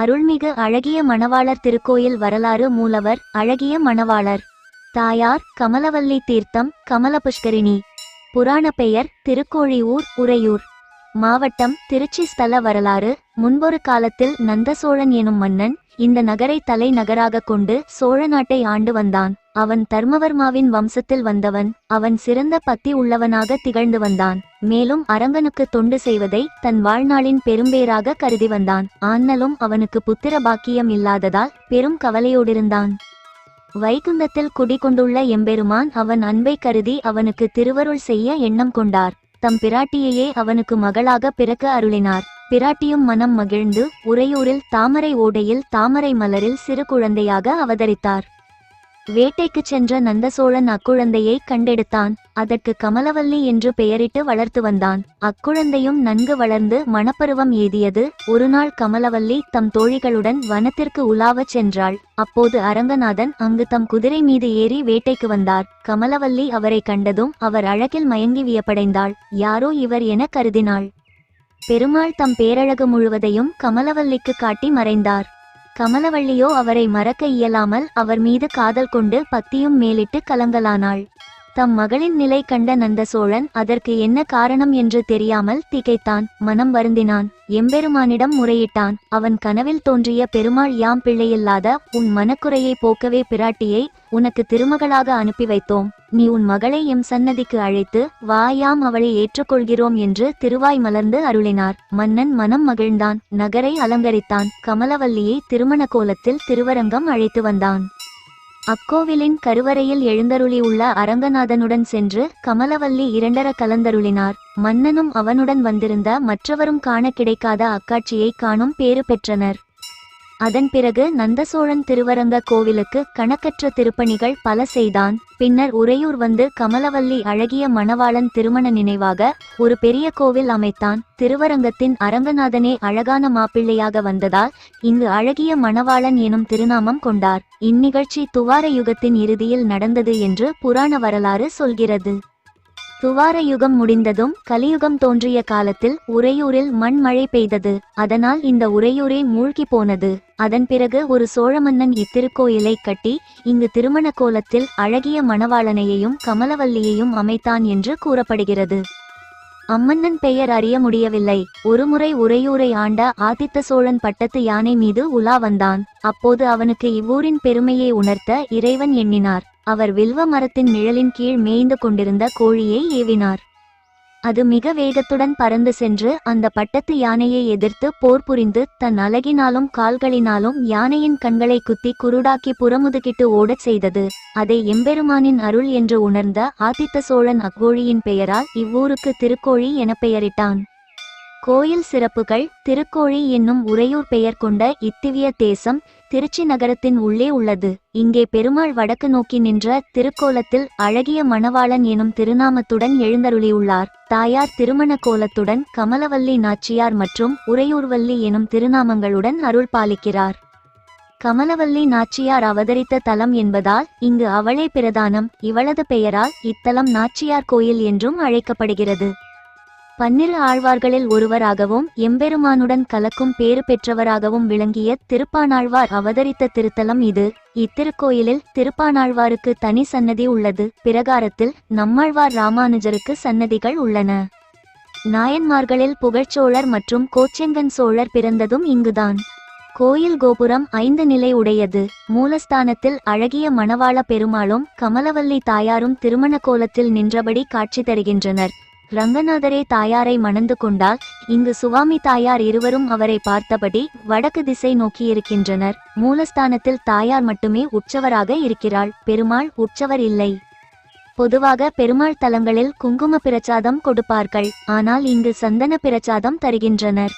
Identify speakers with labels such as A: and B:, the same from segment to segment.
A: அருள்மிகு அழகிய மணவாளர் திருக்கோயில் வரலாறு மூலவர் அழகிய மணவாளர். தாயார் கமலவல்லி தீர்த்தம் கமல புஷ்கரிணி புராண பெயர் திருக்கோழியூர் உறையூர். மாவட்டம் திருச்சி ஸ்தல வரலாறு முன்பொரு காலத்தில் நந்தசோழன் எனும் மன்னன் இந்த நகரை தலைநகராக கொண்டு சோழ நாட்டை ஆண்டு வந்தான். அவன் தர்மவர்மாவின் வம்சத்தில் வந்தவன் அவன் சிறந்த பத்தி உள்ளவனாக திகழ்ந்து வந்தான். மேலும் அரங்கனுக்கு தொண்டு செய்வதை தன் வாழ்நாளின் பெரும்பேராக கருதி வந்தான். ஆனலும் அவனுக்கு புத்திர பாக்கியம் இல்லாததால் பெரும் கவலையோடிருந்தான். வைகுந்தத்தில் குடிகொண்டுள்ள எம்பெருமான் அவன் அன்பை கருதி அவனுக்கு திருவருள் செய்ய எண்ணம் கொண்டார். தம் பிராட்டியையே அவனுக்கு மகளாக பிறக்க அருளினார். பிராட்டியும் மனம் மகிழ்ந்து உறையூரில் தாமரை ஓடையில் தாமரை மலரில் சிறு குழந்தையாக அவதரித்தார். வேட்டைக்குச் சென்ற நந்தசோழன் அக்குழந்தையை கண்டெடுத்தான். அதற்கு கமலவல்லி என்று பெயரிட்டு வளர்த்து வந்தான். அக்குழந்தையும் நன்கு வளர்ந்து மணப்பருவம் ஏதியது ஒருநாள் கமலவல்லி தம் தோழிகளுடன் வனத்திற்கு உலாவச் சென்றாள். அப்போது அரங்கநாதன் அங்கு தம் குதிரை மீது ஏறி வேட்டைக்கு வந்தார். கமலவல்லி அவரை கண்டதும் அவர் அழகில் மயங்கி வியப்படைந்தாள். யாரோ இவர் என கருதினாள். பெருமாள் தம் பேரழகு முழுவதையும் கமலவல்லிக்கு காட்டி மறைந்தார். கமலவள்ளியோ அவரை மறக்க இயலாமல் அவர் மீது காதல் கொண்டு பத்தியும் மேலிட்டு கலங்கலானாள். தம் மகளின் நிலை கண்ட நந்த சோழன் அதற்கு என்ன காரணம் என்று தெரியாமல் திகைத்தான் மனம் வருந்தினான். எம்பெருமானிடம் முறையிட்டான். அவன் கனவில் தோன்றிய பெருமாள் யாம் பிள்ளையில்லாத உன் மனக்குறையை போக்கவே பிராட்டியை உனக்கு திருமகளாக அனுப்பி வைத்தோம். நீ உன் மகளை எம் சன்னதிக்கு அழைத்து வாயாம் அவளை ஏற்றுக்கொள்கிறோம் என்று திருவாய் மலர்ந்து அருளினார். மன்னன் மனம் மகிழ்ந்தான். நகரை அலங்கரித்தான். கமலவல்லியை திருமண கோலத்தில் திருவரங்கம் அழைத்து வந்தான். அக்கோவிலின் கருவறையில் எழுந்தருளியுள்ள அரங்கநாதனுடன் சென்று கமலவல்லி இரண்டர கலந்தருளினார். மன்னனும் அவனுடன் வந்திருந்த மற்றவரும் காண கிடைக்காத அக்காட்சியை காணும் பேறு பெற்றனர். அதன் பிறகு நந்தசோழன் திருவரங்க கோவிலுக்கு கணக்கற்ற திருப்பணிகள் பல செய்தான். பின்னர் உறையூர் வந்து கமலவல்லி அழகிய மணவாளன் திருமண நினைவாக ஒரு பெரிய கோவில் அமைத்தான். திருவரங்கத்தின் அரங்கநாதனே அழகான மாப்பிள்ளையாக வந்ததால் இங்கு அழகிய மணவாளன் எனும் திருநாமம் கொண்டார். இந்நிகழ்ச்சி துவார யுகத்தின் இறுதியில் நடந்தது என்று புராண வரலாறு சொல்கிறது. துவார யுகம் முடிந்ததும் கலியுகம் தோன்றிய காலத்தில் உறையூரில் மண் மழை பெய்தது. அதனால் இந்த உறையூரே மூழ்கி போனது. அதன் பிறகு ஒரு சோழ மன்னன் இத்திருக்கோயிலை கட்டி இங்கு திருமண கோலத்தில் அழகிய மணவாளனையையும் கமலவல்லியையும் அமைத்தான் என்று கூறப்படுகிறது. அம்மன்னன் பெயர் அறிய முடியவில்லை. ஒருமுறை உறையூரை ஆண்ட ஆதித்த சோழன் பட்டத்து யானை மீது உலா வந்தான். அப்போது அவனுக்கு இவ்வூரின் பெருமையை உணர்த்த இறைவன் எண்ணினார். அவர் வில்வ மரத்தின் நிழலின் கீழ் மேய்ந்து கொண்டிருந்த கோழியை ஏவினார். அது மிக வேகத்துடன் பறந்து சென்று அந்த பட்டத்து யானையை எதிர்த்து போர் புரிந்து தன் அலகினாலும் கால்களினாலும் யானையின் கண்களை குத்தி குருடாக்கி புறமுதுகிட்டு ஓடச் செய்தது. அதை எம்பெருமானின் அருள் என்று உணர்ந்த ஆதித்த சோழன் அக்கோழியின் பெயரால் இவ்வூருக்கு திருக்கோழி என பெயரிட்டான். கோயில் சிறப்புகள் திருக்கோழி என்னும் உறையூர் பெயர் கொண்ட இத்திவிய தேசம் திருச்சி நகரத்தின் உள்ளே உள்ளது. இங்கே பெருமாள் வடக்கு நோக்கி நின்ற திருக்கோலத்தில் அழகிய மணவாளன் எனும் திருநாமத்துடன் எழுந்தருளியுள்ளார். தாயார் திருமண கோலத்துடன் கமலவல்லி நாச்சியார் மற்றும் உறையூர்வல்லி எனும் திருநாமங்களுடன் அருள் பாலிக்கிறார். கமலவல்லி நாச்சியார் அவதரித்த தலம் என்பதால் இங்கு அவளே பிரதானம். இவளது பெயரால் இத்தலம் நாச்சியார் கோயில் என்றும் அழைக்கப்படுகிறது. பன்னிரு ஆழ்வார்களில் ஒருவராகவும் எம்பெருமானுடன் கலக்கும் பேறு பெற்றவராகவும் விளங்கிய திருப்பானாழ்வார் அவதரித்த திருத்தலம் இது. இத்திருக்கோயிலில் திருப்பானாழ்வாருக்கு தனி சன்னதி உள்ளது. பிரகாரத்தில் நம்மாழ்வார் ராமானுஜருக்கு சன்னதிகள் உள்ளன. நாயன்மார்களில் புகழ்ச்சோழர் மற்றும் கோச்செங்கன் சோழர் பிறந்ததும் இங்குதான். கோயில் கோபுரம் ஐந்து நிலை உடையது. மூலஸ்தானத்தில் அழகிய மணவாள பெருமாளும் கமலவல்லி தாயாரும் திருமண கோலத்தில் நின்றபடி காட்சி தருகின்றனர். ரங்கநாதரே தாயாரை மணந்து கொண்டால் இங்கு சுவாமி தாயார் இருவரும் அவரை பார்த்தபடி வடக்கு திசை நோக்கியிருக்கின்றனர் மூலஸ்தானத்தில் தாயார் மட்டுமே உற்சவராக இருக்கிறாள். பெருமாள் உற்சவர் இல்லை. பொதுவாக பெருமாள் தலங்களில் குங்கும பிரசாதம் கொடுப்பார்கள். ஆனால் இங்கு சந்தன பிரச்சாதம் தருகின்றனர்.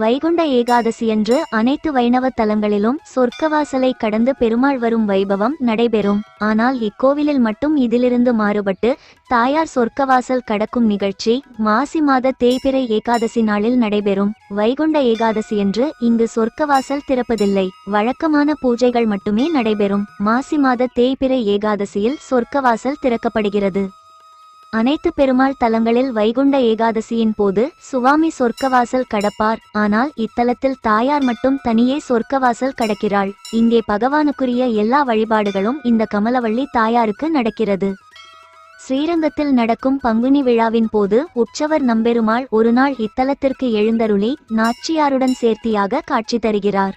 A: வைகுண்ட ஏகாதசியன்று அனைத்து வைணவ தலங்களிலும் சொர்க்கவாசலை கடந்து பெருமாள் வரும் வைபவம் நடைபெறும். ஆனால் இக்கோவிலில் மட்டும் இதிலிருந்து மாறுபட்டு தாயார் சொர்க்கவாசல் கடக்கும் நிகழ்ச்சி மாசி மாத தேய்பிறை ஏகாதசி நாளில் நடைபெறும். வைகுண்ட ஏகாதசியன்று இங்கு சொர்க்கவாசல் திறப்பதில்லை. வழக்கமான பூஜைகள் மட்டுமே நடைபெறும். மாசி மாத தேய்பிறை ஏகாதசியில் சொர்க்கவாசல் திறக்கப்படுகிறது. அனைத்து பெருமாள் தலங்களில் வைகுண்ட ஏகாதசியின் போது சுவாமி சொர்க்கவாசல் கடப்பார். ஆனால் இத்தலத்தில் தாயார் மட்டும் தனியே சொர்க்கவாசல் கடக்கிறாள். இங்கே பகவானுக்குரிய எல்லா வழிபாடுகளும் இந்த கமலவள்ளி தாயாருக்கு நடக்கிறது. ஸ்ரீரங்கத்தில் நடக்கும் பங்குனி விழாவின் போது உற்சவர் நம்பெருமாள் ஒருநாள் இத்தலத்திற்கு எழுந்தருளி நாச்சியாருடன் சேர்த்தியாக காட்சி தருகிறார்.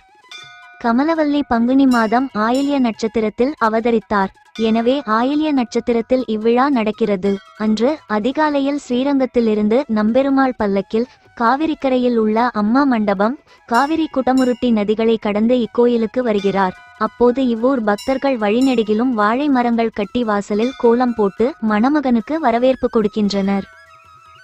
A: கமலவல்லி பங்குனி மாதம் ஆயில்ய நட்சத்திரத்தில் அவதரித்தார். எனவே ஆயில்ய நட்சத்திரத்தில் இவ்விழா நடக்கிறது. அன்று அதிகாலையில் ஸ்ரீரங்கத்திலிருந்து நம்பெருமாள் பல்லக்கில் காவிரிக்கரையில் உள்ள அம்மா மண்டபம் காவிரி குடமுருட்டி நதிகளை கடந்து இக்கோயிலுக்கு வருகிறார். அப்போது இவ்வூர் பக்தர்கள் வழிநெடுகிலும் வாழை மரங்கள் கட்டி வாசலில் கோலம் போட்டு மணமகனுக்கு வரவேற்பு கொடுக்கின்றனர்.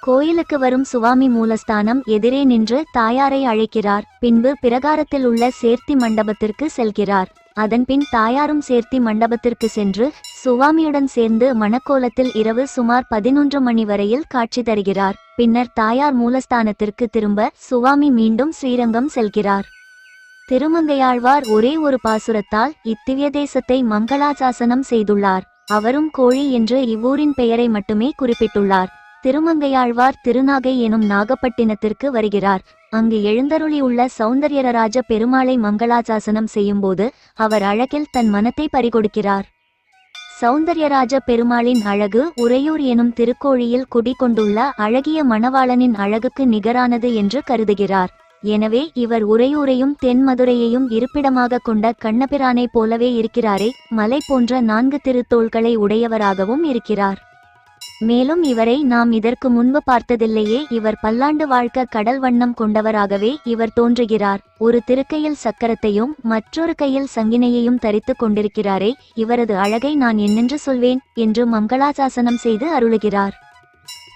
A: கோயிலுக்கு வரும் சுவாமி மூலஸ்தானம் எதிரே நின்று தாயாரை அழைக்கிறார். பின்பு பிரகாரத்தில் உள்ள சேர்த்தி மண்டபத்திற்கு செல்கிறார். அதன்பின் தாயாரும் சேர்த்தி மண்டபத்திற்கு சென்று சுவாமியுடன் சேர்ந்து மணக்கோலத்தில் இரவு சுமார் பதினொன்று மணி வரையில் காட்சி தருகிறார். பின்னர் தாயார் மூலஸ்தானத்திற்கு திரும்ப சுவாமி மீண்டும் ஸ்ரீரங்கம் செல்கிறார். திருமங்கையாழ்வார் ஒரே ஒரு பாசுரத்தால் இத்திவ்ய தேசத்தை மங்களாசாசனம் செய்துள்ளார். அவரும் கோழி என்று இவ்வூரின் பெயரை மட்டுமே குறிப்பிட்டுள்ளார். திருமங்கையாழ்வார் திருநாகை எனும் நாகப்பட்டினத்திற்கு வருகிறார். அங்கு எழுந்தருளியுள்ள சௌந்தர்யராஜ பெருமாளை மங்களாசாசனம் செய்யும்போது அவர் அழகில் தன் மனத்தை பறிகொடுக்கிறார். சௌந்தர்யராஜ பெருமாளின் அழகு உறையூர் எனும் திருக்கோழியில் குடிகொண்டுள்ள அழகிய மணவாளனின் அழகுக்கு நிகரானது என்று கருதுகிறார். எனவே இவர் உறையூரையும் தென்மதுரையையும் இருப்பிடமாக கொண்ட கண்ணபிரானைப் போலவே இருக்கிறாரே மலை போன்ற நான்கு திருத்தோள்களை உடையவராகவும் இருக்கிறார். மேலும் இவரை நாம் இதற்கு முன்பு பார்த்ததில்லையே இவர் பல்லாண்டு வாழ்க்க கடல் வண்ணம் கொண்டவராகவே இவர் தோன்றுகிறார். ஒரு திருக்கையில் சக்கரத்தையும் மற்றொரு கையில் சங்கினையையும் தரித்துக் கொண்டிருக்கிறாரே இவரது அழகை நான் என்னென்று சொல்வேன்? என்று மங்களாசாசனம் செய்து அருளுகிறார்.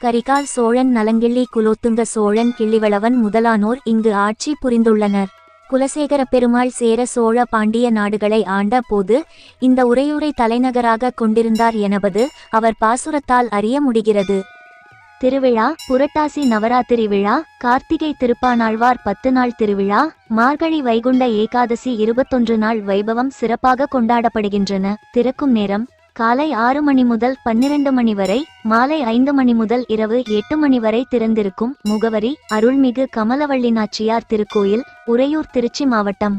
A: கரிகால் சோழன் நலங்கிள்ளி குலோத்துங்க சோழன் கிள்ளிவளவன் முதலானோர் இங்கு ஆட்சி புரிந்துள்ளனர். குலசேகர பெருமாள் சேர சோழ பாண்டிய நாடுகளை ஆண்ட போது இந்த உறையூரை தலைநகராக கொண்டிருந்தார் எனபது அவர் பாசுரத்தால் அறிய முடிகிறது. திருவிழா புரட்டாசி நவராத்திரி விழா கார்த்திகை திருப்பானாழ்வார் பத்து நாள் திருவிழா மார்கழி வைகுண்ட ஏகாதசி இருபத்தொன்று நாள் வைபவம் சிறப்பாக கொண்டாடப்படுகின்றன. திறக்கும் நேரம் காலை ஆறு மணி முதல் பன்னிரண்டு மணி வரை மாலை ஐந்து மணி முதல் இரவு எட்டு மணி வரை திறந்திருக்கும் முகவரி அருள்மிகு கமலவள்ளி நாச்சியார் திருக்கோயில் உறையூர் திருச்சி மாவட்டம்.